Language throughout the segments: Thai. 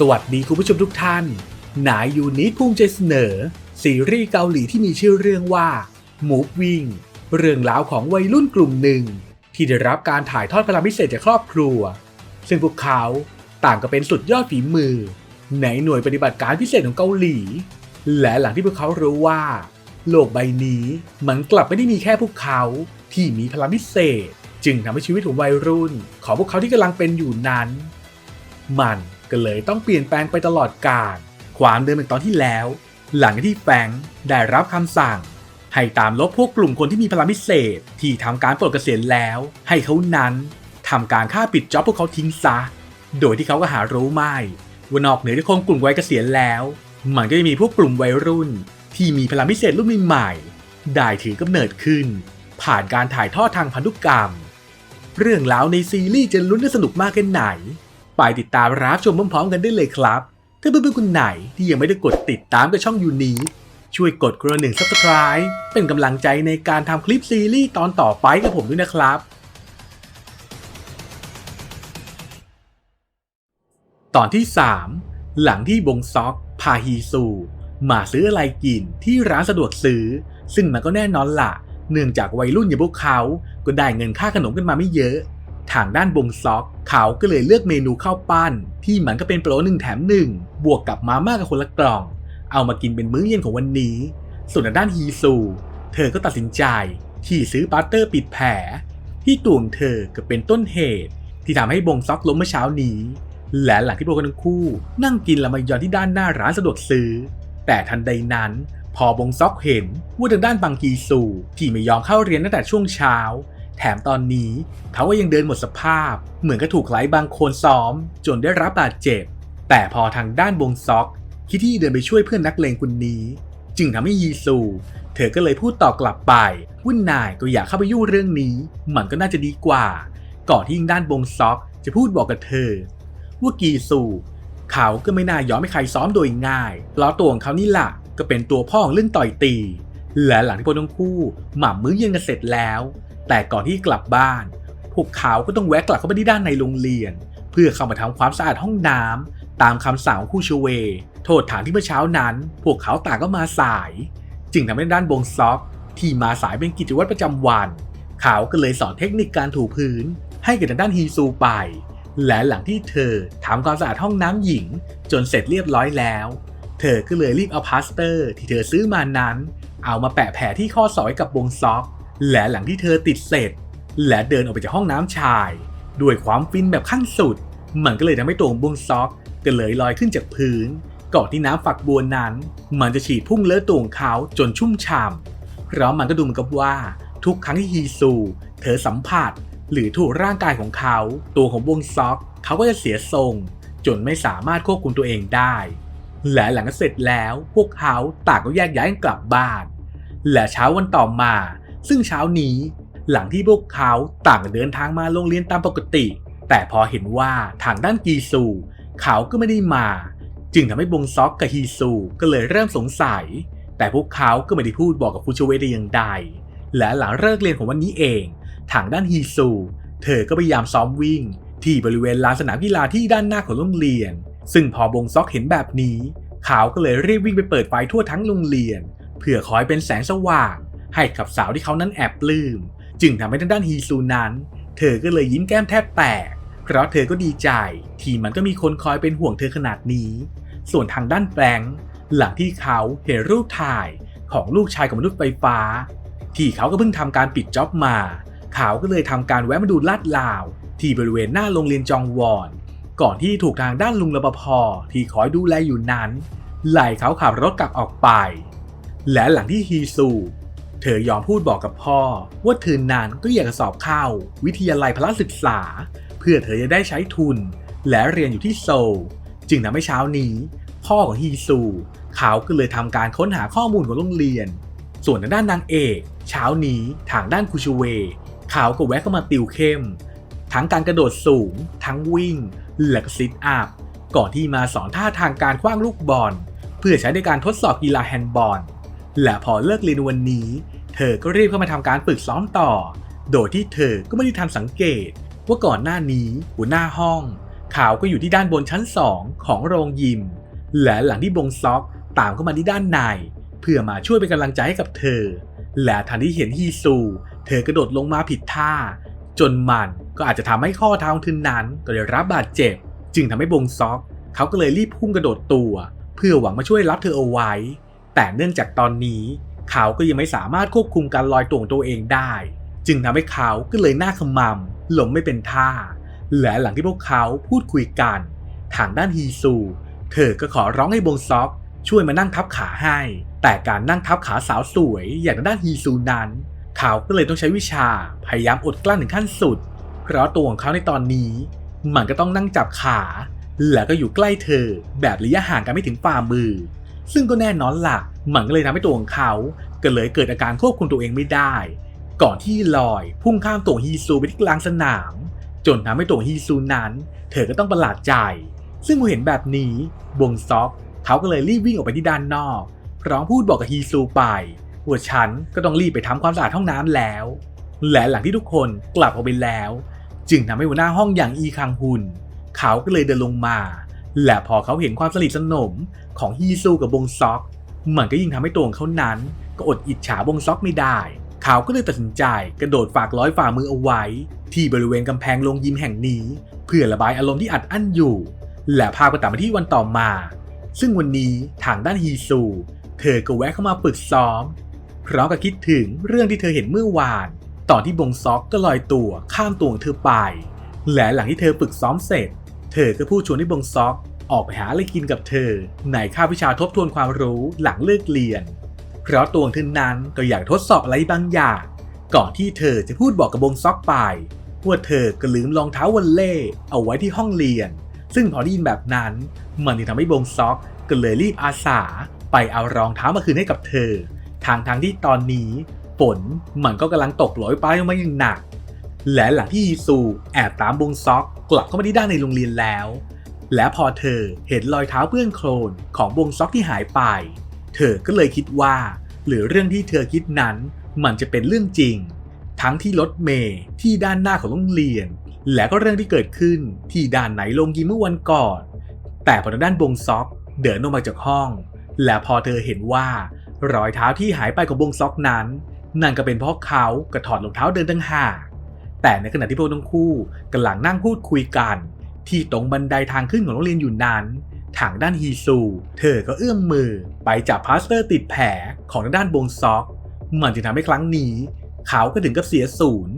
สวัสดีคุณผู้ชมทุกท่านนายยูนิตภูมิใจเสนอ ซีรีส์เกาหลีที่มีชื่อเรื่องว่า Move Wing เรื่องราวของวัยรุ่นกลุ่มหนึ่ง ที่ได้รับการถ่ายทอดพลังพิเศษจากครอบครัว ซึ่งพวกเขาต่างก็เป็นสุดยอดฝีมือ ในหน่วยปฏิบัติการพิเศษของเกาหลี และหลังที่พวกเขารู้ว่า โลกใบนี้มันกลับไม่ได้มีแค่พวกเขาที่มีพลังพิเศษ จึงทำให้ชีวิตของวัยรุ่น ของพวกเขาที่กำลังเป็นอยู่นั้น มัน ก็เลยต้องเปลี่ยนแปลงไปตลอดกาลความเดิมเป็นตอนที่แล้ว หลังจากที่แฟงได้รับคำสั่ง ให้ตามลบพวกกลุ่มคนที่มีพลังพิเศษที่ทำการปลดเกษียณแล้ว ให้เขานั้นทำการฆ่าปิดจ็อบพวกเขาทิ้งซะ โดยที่เขาก็หารู้ไม่ว่านอกเหนือจากคนกลุ่มวัยเกษียณแล้ว มันก็จะมีพวกกลุ่มวัยรุ่น ที่มีพลังพิเศษรุ่นใหม่ๆได้ถือกำเนิดขึ้น ผ่านการถ่ายทอดทางพันธุกรรม เรื่องราวในซีรีส์จะลุ้นและสนุกมากแค่ไหน ไปติดตามรับชมพร้อมๆกันได้เลยครับ ถ้าเพื่อนๆคนไหนที่ยังไม่ได้กดติดตามกับช่องยูนี้ช่วยกดกระหนึ่ง subscribe เป็นกำลังใจในการทำคลิปซีรีส์ตอนต่อไปกับผมด้วยนะครับ ตอนที่ 3 หลังที่บงซอก พาฮีซู มาซื้ออะไรกินที่ร้านสะดวกซื้อ ซึ่งมันก็แน่นอนละเนื่องจากวัยรุ่นอย่างพวกเขา ก็ได้เงินค่าขนมกันมาไม่เยอะ ทางด้านบงซอกเขาก็เลยเลือกเมนูข้าวปั้น ที่มันก็เป็นโปรหนึ่งแถมหนึ่งบวกกับมาม่ากับคนละกล่อง เอามากินเป็นมื้อเย็นของวันนี้ ส่วนด้านฮีซู เธอก็ตัดสินใจที่ซื้อบัตเตอร์ปิดแผล ที่ตัวของเธอก็เป็นต้นเหตุ ที่ทำให้บงซอกล้มเมื่อเช้านี้ และหลังที่พวกทั้งคู่ นั่งกินละมายอนที่ด้านหน้าร้านสะดวกซื้อ แต่ทันใดนั้น พอบงซอกเห็นว่าทางด้านบังกีซูที่ไม่ยอมเข้าเรียนตั้งแต่ช่วงเช้า แถมตอนนี้เขาก็ยังเดินหมดสภาพ เหมือนกับถูกไหลบางโคนซ้อม จนได้รับบาดเจ็บ แต่พอทางด้านบงซอกคิดที่เดินไปช่วยเพื่อนนักเลงคนนี้ จึงทำให้ยีซู เธอก็เลยพูดต่อกลับไปว่านายก็อยากเข้าไปยุ่งเรื่องนี้ มันก็น่าจะดีกว่า ก่อนที่ทางด้านบงซอกจะพูดบอกกับเธอ ว่ากีซูเขาก็ไม่น่ายอมให้ใครซ้อมโดยง่ายเพราะตัวของเขานี่แหละก็เป็นตัวพ่อของเรื่องต่อยตี และหลังที่พวกทั้งคู่หม่ำมื้อเย็นกันเสร็จแล้ว แต่ก่อนที่กลับบ้าน พวกเขาก็ต้องแวะกลับเข้าไปที่ด้านในโรงเรียน เพื่อเข้ามาทำความสะอาดห้องน้ำตามคำสั่งของคู่ชเว โทษฐานที่เมื่อเช้านั้น พวกเขาต่างก็มาสาย จึงทำให้ด้านบงซอกที่มาสายเป็นกิจวัตรประจำวัน เขาก็เลยสอนเทคนิคการถูพื้น ให้กับทางด้านฮีซูไป และหลังที่เธอทำความสะอาดห้องน้ำหญิง จนเสร็จเรียบร้อยแล้ว เธอก็เลยรีบเอาพลาสเตอร์ ที่เธอซื้อมานั้น เอามาแปะแผลที่ข้อศอกกับบงซอก และหลังที่เธอติดเสร็จ และเดินออกไปจากห้องน้ำชาย ด้วยความฟินแบบขั้นสุด มันก็เลยทำให้ตัวของบงซอกก็เลยลอยขึ้นจากพื้นก่อนที่น้ำฝักบัวนั้น มันจะฉีดพุ่งเลอะตัวของเขาจนชุ่มฉ่ำเพราะมันก็ดูเหมือนกับว่าทุกครั้งที่ฮีซู เธอสัมผัส หรือถูกร่างกายของเขา ตัวของบงซอกเขาก็จะเสียทรง จนไม่สามารถควบคุมตัวเองได้ และหลังเสร็จแล้วพวกเขาต่างก็แยกย้ายกันกลับบ้าน และเช้าวันต่อมา ซึ่งเช้านี้หลังที่พวกเขาต่างเดินทางมาโรงเรียนตามปกติ แต่พอเห็นว่าทางด้านกีซู เขาก็ไม่ได้มา จึงทำให้บงซอกกับฮีซูก็เลยเริ่มสงสัย แต่พวกเขาก็ไม่ได้พูดบอกกับฟูชเวได้อย่างใด และหลังเลิกเรียนของวันนี้เอง ทางด้านฮีซู เธอก็พยายามซ้อมวิ่ง ที่บริเวณลานสนามกีฬาที่ด้านหน้าของโรงเรียน ซึ่งพอบงซอกเห็นแบบนี้ เขาก็เลยรีบวิ่งไปเปิดไฟทั่วทั้งโรงเรียนเพื่อคอยเป็นแสงสว่าง ให้กับสาวที่เขานั้นแอบปลื้ม จึงทำให้ทางด้านฮีซูนั้น เธอก็เลยยิ้มแก้มแทบแตก เพราะเธอก็ดีใจ ที่มันก็มีคนคอยเป็นห่วงเธอขนาดนี้ ส่วนทางด้านแปลงค์หลังที่เขาเห็นรูปถ่ายของลูกชายของมนุษย์ไฟฟ้า ที่เขาก็เพิ่งทำการปิดจ็อบมา เขาก็เลยทำการแวะมาดูลาดลาว ที่บริเวณหน้าโรงเรียนจองวอน ก่อนที่ถูกทางด้านลุงรปภที่คอยดูแลอยู่นั้น ไล่เขาขับรถกลับออกไป และหลังที่ฮีซู เธอยอมพูดบอกกับพ่อ ว่าเธอนั้นก็อยากสอบเข้า วิทยาลัยพละศึกษา เพื่อเธอจะได้ใช้ทุน และเรียนอยู่ที่โซล จึงทำให้เช้านี้ พ่อของฮีซู เขาก็เลยทำการค้นหาข้อมูลของโรงเรียน ส่วนทางด้านนางเอก เช้านี้ทางด้านคูชเว เขาก็แวะเข้ามาติวเข้ม ทั้งการกระโดดสูง ทั้งวิ่ง และก็ซิทอัพก่อนที่มาสอนท่าทางการคว้างลูกบอล เพื่อใช้ในการทดสอบกีฬาแฮนด์บอลและพอเลิกเรียนวันนี้ เธอก็รีบเข้ามาทำการฝึกซ้อมต่อ โดยที่เธอก็ไม่ได้ทันสังเกต ว่าก่อนหน้านี้หัวหน้าห้องขาวก็อยู่ที่ด้านบนชั้นสองของโรงยิม และหลังที่บงซอกตามเข้ามาที่ด้านใน เพื่อมาช่วยเป็นกำลังใจให้กับเธอ และทันที่เห็นฮีซู เธอกระโดดลงมาผิดท่า จนมันก็อาจจะทำให้ข้อเท้าของเธอนั้นก็ได้รับบาดเจ็บ จึงทำให้บงซอกเขาก็เลยรีบพุ่งกระโดดตัว เพื่อหวังมาช่วยรับเธอเอาไว้ แต่เนื่องจากตอนนี้ เขาก็ยังไม่สามารถควบคุมการลอยตัวของตัวเองได้ จึงทำให้เขาก็เลยหน้าขมำหลงไม่เป็นท่า และหลังที่พวกเขาพูดคุยกัน ทางด้านฮีซู เธอก็ขอร้องให้บงซอกช่วยมานั่งทับขาให้ แต่การนั่งทับขาสาวสวยอย่างทางด้านฮีซูนั้น เขาก็เลยต้องใช้วิชาพยายามอดกลั้นถึงขั้นสุด เพราะตัวของเขาในตอนนี้ มันก็ต้องนั่งจับขา แล้วก็อยู่ใกล้เธอแบบระยะห่างกันไม่ถึงฝ่ามือ ซึ่งก็แน่นอนละ่ะ มันก็เลยทำให้ตัวของเขาก็เลยเกิดอาการควบคุมตัวเองไม่ได้ ก่อนที่ลอยพุ่งข้ามตัวฮีซูไปที่กลางสนาม จนทำให้ตัวฮีซูนั้น เธอก็ต้องประหลาดใจ ซึ่งพอเห็นแบบนี้บงซอกเขาก็เลยรีบวิ่งออกไปที่ด้านนอก พร้อมพูดบอกกับฮีซูไปว่าฉันก็ต้องรีบไปทำความสะอาดห้องน้ำแล้ว และหลังที่ทุกคนกลับออกไปแล้ว จึงทำให้หัวหน้าห้องอย่างอีคังฮุนเขาก็เลยเดินลงมา และพอเขาเห็นความสนิทสนมของฮีซูกับบงซอก มันก็ยิ่งทำให้ตัวของเขานั้น ก็อดอิจฉาบงซอกไม่ได้ เขาก็เลยตัดสินใจกระโดดฝากร้อยฝ่ามือเอาไว้ ที่บริเวณกำแพงโรงยิมแห่งนี้ เพื่อระบายอารมณ์ที่อัดอั้นอยู่ และพาไปตัดมาที่วันต่อมา ซึ่งวันนี้ทางด้านฮีซู เธอก็แวะเข้ามาฝึกซ้อมพร้อมกับคิดถึงเรื่องที่เธอเห็นเมื่อวาน ตอนที่บงซอกก็ลอยตัวข้ามตัวของเธอไป และหลังที่เธอฝึกซ้อมเสร็จ เธอก็พูดชวนให้บงซอกออกไปหาอะไรกินกับเธอ ในค่าวิชาทบทวนความรู้หลังเลิกเรียน เพราะตัวของเธอนั้นก็อยากทดสอบอะไรบางอย่าง ก่อนที่เธอจะพูดบอกกับบงซอกไปว่าเธอก็ลืมรองเท้าวอลเล่เอาไว้ที่ห้องเรียน ซึ่งพอได้ยินแบบนั้น มันจึงทำให้บงซอกก็เลยรีบอาสาไปเอารองเท้ามาคืนให้กับเธอ ทางทางที่ตอนนี้ฝนมันก็กำลังตกโหลอยปมาอย่างหนัก และหลังที่ยีซูแอบตามบงซอก กลับเข้ามาที่ด้านในโรงเรียนแล้ว และพอเธอเห็นรอยเท้าเปื้อนโคลนของบงซอกที่หายไป เธอก็เลยคิดว่า หรือเรื่องที่เธอคิดนั้นมันจะเป็นเรื่องจริง ทั้งที่รถเมย์ที่ด้านหน้าของโรงเรียน และก็เรื่องที่เกิดขึ้นที่ด้านไหนลงยิมเมื่อวันก่อน แต่พอทางด้านบงซอกเดินออกมาจากห้อง และพอเธอเห็นว่ารอยเท้าที่หายไปของบงซอกนั้น นั่นก็เป็นเพราะเขากระถอดรองเท้าเดินตั้งหาก แต่ในขณะที่พวกทั้งคู่กำลังนั่งพูดคุยกัน ที่ตรงบันไดทางขึ้นของโรงเรียนอยู่นั้นทางด้านฮีซู เธอก็เอื้อมมือไปจับพลาสเตอร์ติดแผลของทางด้านบงซอก มันจึงทำให้ครั้งนี้ เขาก็ถึงกับเสียศูนย์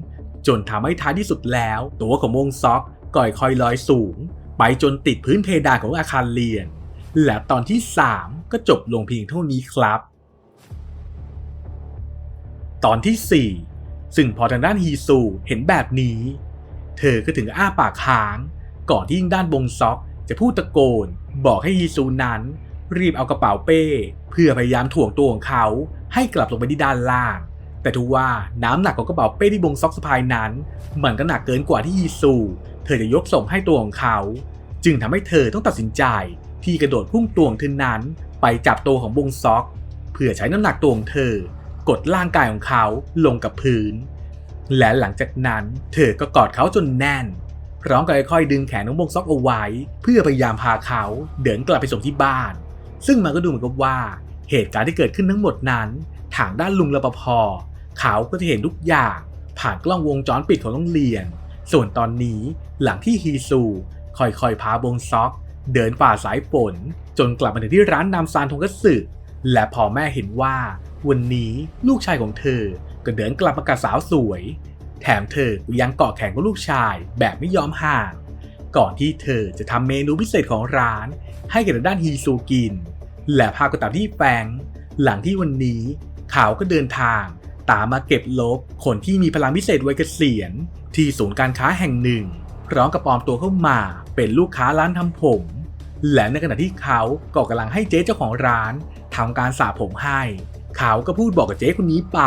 จนทำให้ท้ายที่สุดแล้ว ตัวของบงซอกก่อยคอยลอยสูง ไปจนติดพื้นเพดานของอาคารเรียน และตอนที่ 3 ก็จบลงเพียงเท่านี้ครับ ตอนที่ 4 ซึ่งพอทางด้านฮีซูเห็นแบบนี้ เธอก็ถึงอ้าปากค้าง ก่อนที่ด้านบงซอกจะพูดตะโกน บอกให้ฮีซูนั้น รีบเอากระเป๋าเป้ เพื่อพยายามถ่วงตัวของเขาให้กลับลงไปที่ด้านล่าง แต่ทว่าน้ำหนักของกระเป๋าเป้ที่บงซอกสะพายนั้น มันก็หนักเกินกว่าที่ฮีซู เธอจะยกส่งให้ตัวของเขา จึงทำให้เธอต้องตัดสินใจที่กระโดดพุ่งตัวของเธอนั้น ไปจับตัวของบงซอก เพื่อใช้น้ำหนักตัวของเธอกดร่างกายของเขาลงกับพื้น และหลังจากนั้น เธอก็กอดเขาจนแน่น พร้อมกับค่อยๆดึงแขนของบงซอกเอาไว้ เพื่อพยายามพาเขาเดินกลับไปส่งที่บ้าน ซึ่งมันก็ดูเหมือนกับว่า เหตุการณ์ที่เกิดขึ้นทั้งหมดนั้น ทางด้านลุงรปภเขาก็จะเห็นทุกอย่าง ผ่านกล้องวงจรปิดของโรงเรียน ส่วนตอนนี้หลังที่ฮีซูค่อยๆพาบงซอก เดินฝ่าสายฝนจนกลับมาถึงที่ร้านนำซานทงกัตสึและพอแม่เห็นว่า วันนี้ลูกชายของเธอ ก็เดินกลับมากับสาวสวย แถมเธอก็ยังเกาะแขนกับลูกชายแบบไม่ยอมห่าง ก่อนที่เธอจะทำเมนูพิเศษของร้าน ให้กับด้านฮีซูกิน และพาก็ตามที่แฟง หลังที่วันนี้เขาก็เดินทางตามมาเก็บลบคนที่มีพลังพิเศษไวัยเกษียณ ที่ศูนย์การค้าแห่งหนึ่ง พร้อมกับปลอมตัวเข้ามาเป็นลูกค้าร้านทำผม และในขณะที่เขาก็กำลังให้เจ๊เจ้าของร้านทำการสระผมให้ เขาก็พูดบอกกับเจ๊คนนี้ไป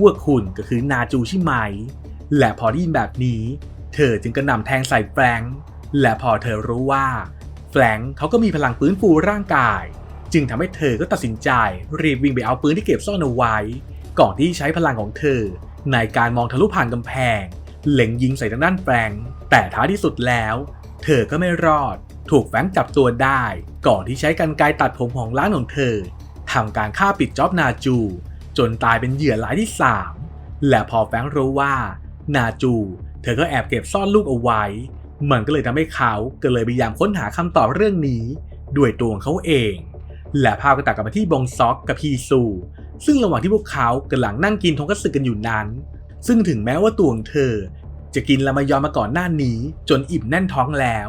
ว่าคุณก็คือนาจูใช่ไหม และพอได้ยินแบบนี้ เธอจึงกระหน่ำแทงใส่แฟรงค์และพอเธอรู้ว่า แฟรงค์เขาก็มีพลังฟื้นฟูร่างกาย จึงทำให้เธอก็ตัดสินใจรีบวิ่งไปเอาปืนที่เก็บซ่อนเอาไว้ ก่อนที่ใช้พลังของเธอ ในการมองทะลุผ่านกำแพงเล็งยิงใส่ทางด้านแฟรงค์แต่ท้ายที่สุดแล้ว เธอก็ไม่รอด ถูกแฟรงค์จับตัวได้ ก่อนที่ใช้กันไกรตัดผมของร้านของเธอ ทำการฆ่าปิดจ็อบนาจู จนตายเป็นเหยื่อรายที่ 3 และพอแฟงรู้ว่า นาจู เธอก็แอบเก็บซ่อนลูกเอาไว้ มันก็เลยทำให้เขาก็เลยพยายามค้นหาคำตอบเรื่องนี้ ด้วยตัวของเขาเอง และภาพก็ตัดกลับมาที่บงซอกกับพีซู ซึ่งระหว่างที่พวกเขากำลังนั่งกินทงคัตสึกันอยู่นั้น ซึ่งถึงแม้ว่าตัวของเธอ จะกินรามายอนมาก่อนหน้านี้ จนอิ่มแน่นท้องแล้ว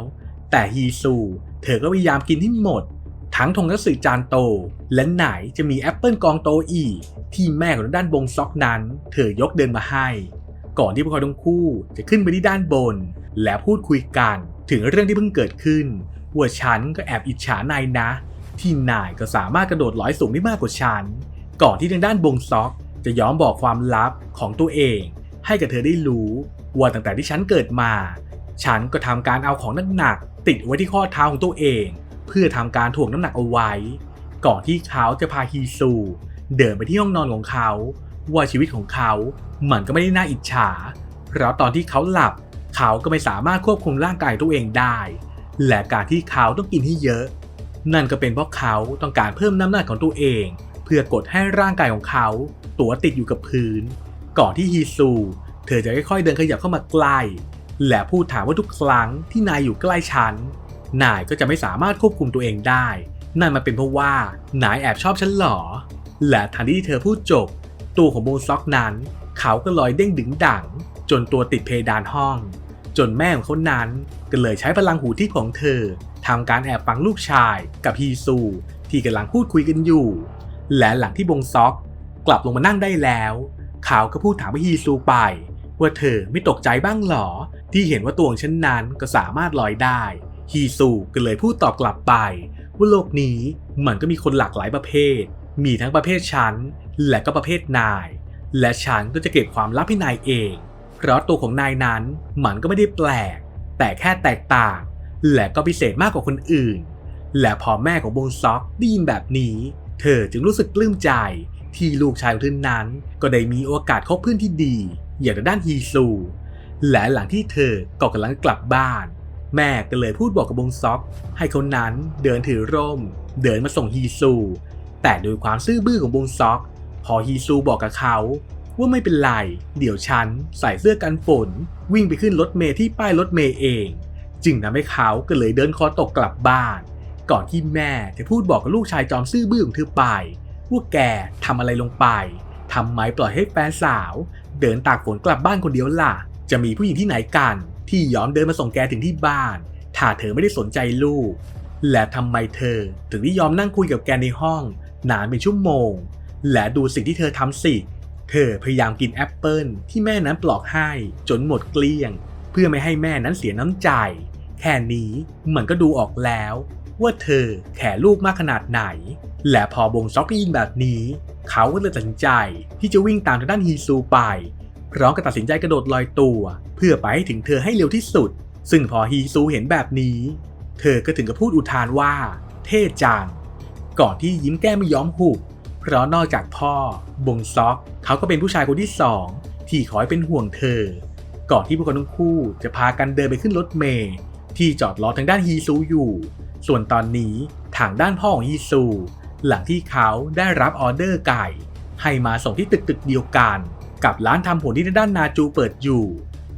แต่ฮีซู เธอก็พยายามกินให้หมด ทั้งทงคัตสึจานโต และไหนจะมีแอปเปิลกองโตอีกที่แม่ของด้านบงซอกนั้น เธอยกเดินมาให้ ก่อนที่พวกเขาทั้งคู่จะขึ้นไปที่ด้านบน และพูดคุยกันถึงเรื่องที่เพิ่งเกิดขึ้นว่าฉันก็แอบอิจฉานายนะ ที่นายก็สามารถกระโดดลอยสูงได้มากกว่าฉัน ก่อนที่ทางด้านบงซอกจะยอมบอกความลับของตัวเอง ให้กับเธอได้รู้ว่าตั้งแต่ที่ฉันเกิดมา ฉันก็ทำการเอาของหนักๆติดไว้ที่ข้อเท้าของตัวเอง เพื่อทำการถ่วงน้ำหนักเอาไว้ ก่อนที่เขาจะพาฮีซู เดินไปที่ห้องนอนของเขา ว่าชีวิตของเขามันก็ไม่ได้น่าอิจฉา เพราะตอนที่เขาหลับ เขาก็ไม่สามารถควบคุมร่างกายตัวเองได้ และการที่เขาต้องกินให้เยอะ นั่นก็เป็นเพราะเขาต้องการเพิ่มน้ำหนักของตัวเอง เพื่อกดให้ร่างกายของเขา ตัวติดอยู่กับพื้น ก่อนที่ฮีซู เธอจะค่อยๆเดินขยับเข้ามาใกล้และพูดถามว่าทุกครั้งที่นายอยู่ใกล้ฉัน นายก็จะไม่สามารถควบคุมตัวเองได้ นั่นมันเป็นเพราะว่านายแอบชอบฉันหรอ และทันทีที่เธอพูดจบ ตัวของโบซอกนั้น เขาก็ลอยเด้งดึงดัง จนตัวติดเพดานห้อง จนแม่ของเขานั้นก็เลยใช้พลังหูที่ของเธอทำการแอบฟังลูกชายกับฮีซู ที่กำลังพูดคุยกันอยู่ และหลังที่บงซอกกลับลงมานั่งได้แล้ว เขาก็พูดถามฮีซูไป ว่าเธอไม่ตกใจบ้างหรอ ที่เห็นว่าตัวของฉันนั้นก็สามารถลอยได้ ฮีซูก็เลยพูดตอบกลับไป ว่าโลกนี้มันก็มีคนหลากหลายประเภท มีทั้งประเภทฉันและก็ประเภทนาย และฉันก็จะเก็บความลับให้นายเอง เพราะตัวของนายนั้นมันก็ไม่ได้แปลก แต่แค่แตกต่าง และก็พิเศษมากกว่าคนอื่น และพอแม่ของบงซอกได้ยินแบบนี้ เธอจึงรู้สึกปลื้มใจ ที่ลูกชายของเธอนั้น ก็ได้มีโอกาสคบเพื่อนที่ดี อย่างด้านฮีซู และหลังที่เธอก็กำลังกลับบ้าน แม่ก็เลยพูดบอกกับบงซอก ให้เขานั้นเดินถือร่ม เดินมาส่งฮีซู แต่โดยความซื่อบื้อของบงซอก พอฮีซูบอกกับเขาว่าไม่เป็นไร เดี๋ยวฉันใส่เสื้อกันฝน วิ่งไปขึ้นรถเมล์ที่ป้ายรถเมล์เอง จึงทำให้เขาก็เลยเดินคอตกกลับบ้าน ก่อนที่แม่จะพูดบอกกับลูกชายจอมซื่อบื้อของเธอไปว่าแกทำอะไรลงไปทำไมปล่อยให้แฟนสาว เดินตากฝนกลับบ้านคนเดียวล่ะ จะมีผู้หญิงที่ไหนกัน ที่ยอมเดินมาส่งแกถึงที่บ้าน ถ้าเธอไม่ได้สนใจลูก และทำไมเธอถึงได้ยอมนั่งคุยกับแกในห้องนานเป็นชั่วโมง และดูสิ่งที่เธอทำสิ เธอพยายามกินแอปเปิลที่แม่นั้นปลอกให้จนหมดเกลี้ยง เพื่อไม่ให้แม่นั้นเสียน้ำใจ แค่นี้มันก็ดูออกแล้ว ว่าเธอแข่ลูกมากขนาดไหน และพอบงซอกได้ยินแบบนี้ เขาก็เลยตัดสินใจที่จะวิ่งตามทางด้านฮีซูไป พร้อมกับตัดสินใจกระโดดลอยตัว เพื่อไปให้ถึงเธอให้เร็วที่สุด ซึ่งพอฮีซูเห็นแบบนี้ เธอก็ถึงกับพูดอุทานว่า เท่จังก่อนที่ยิ้มแก้มไม่ย้อมหุบเพราะนอกจากพ่อบงซอกเขาก็เป็นผู้ชายคนที่สองที่คอยเป็นห่วงเธอ ก่อนที่พวกเขาทั้งคู่จะพากันเดินไปขึ้นรถเมล์ที่จอดรอทางด้านฮีซูอยู่ ส่วนตอนนี้ทางด้านพ่อของฮีซู หลังที่เขาได้รับออเดอร์ไก่ ให้มาส่งที่ตึกตึกเดียวกัน กับร้านทำผลที่ด้านนาจูเปิดอยู่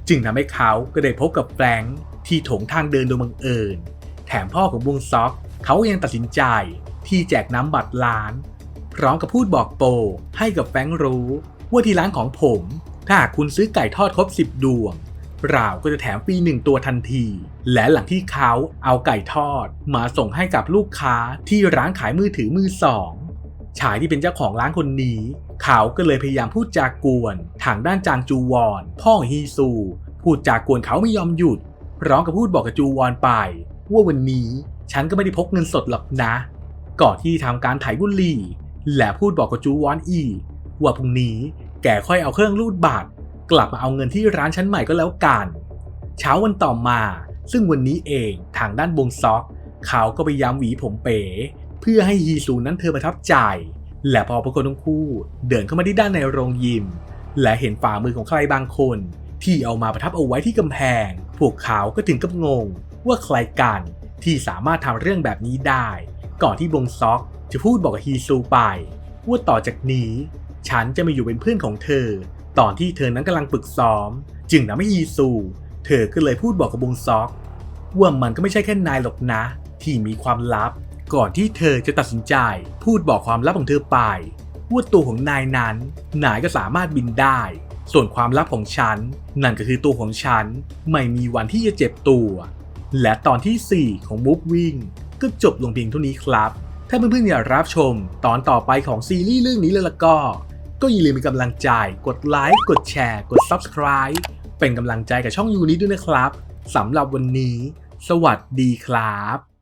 จึงทำให้เขาก็ได้พบกับแฟรงค์ที่โถงทางเดินโดยบังเอิญ แถมพ่อของบงซอก เขายังตัดสินใจที่แจกน้ำบัตรร้าน พร้อมกับพูดบอกโปให้กับแฟรงค์รู้ ว่าที่ร้านของผม ถ้าหากคุณซื้อไก่ทอดครบ 10 ดวง เราก็จะแถมฟรีหนึ่งตัวทันที และหลังที่เขาเอาไก่ทอด มาส่งให้กับลูกค้าที่ร้านขายมือถือมือสองชายที่เป็นเจ้าของร้านคนนี้ เขาก็เลยพยายามพูดจากวน ทางด้านจางจูวอน พ่อของฮีซู พูดจากวนเขาไม่ยอมหยุดร้อมกับพูดบอกกับจูวอนไป ว่าวันนี้ฉันก็ไม่ได้พกเงินสดหรอกนะ ก่อนที่ทำการถ่ายบุหรี่ และพูดบอกกับจูวอนอีกว่าพรุ่งนี้แกค่อยเอาเครื่องรูดบัตรกลับมาเอาเงินที่ร้านชั้นใหม่ก็แล้วกัน เช้าวันต่อมา ซึ่งวันนี้เองทางด้านบงซอก เขาก็พยายามหวีผมเป๋ เพื่อให้ฮีซูนั้นเธอประทับใจ และพอพวกคนทั้งคู่เดินเข้ามาที่ด้านในโรงยิม และเห็นฝ่ามือของใครบางคน ที่เอามาประทับเอาไว้ที่กำแพง พวกเขาก็ถึงกับงง ว่าใครกันที่สามารถทำเรื่องแบบนี้ได้ ก่อนที่บงซอกจะพูดบอกกับฮีซูไป ว่าต่อจากนี้ ฉันจะมาอยู่เป็นเพื่อนของเธอ ตอนที่เธอนั้นกำลังฝึกซ้อม จึงทำให้ฮีซู เธอก็เลยพูดบอกกับบงซอก ว่ามันก็ไม่ใช่แค่นายหรอกนะ ที่มีความลับ ก่อนที่เธอจะตัดสินใจพูดบอกความลับของเธอไปว่าตัวของนายนั้นนายก็สามารถบินได้ ส่วนความลับของฉัน นั่นก็คือตัวของฉัน ไม่มีวันที่จะเจ็บตัว และตอนที่ 4 ของมุกวิ่งก็จบลงเพียงเท่านี้ครับ ถ้าเพื่อนๆอยากรับชมตอนต่อไปของซีรีส์เรื่องนี้เลยละก็ ก็อย่าลืมเป็นกำลังใจ กดไลค์ กดแชร์ กด Subscribe เป็นกำลังใจกับช่องยูนี้ด้วยนะครับสำหรับวันนี้ สวัสดีครับ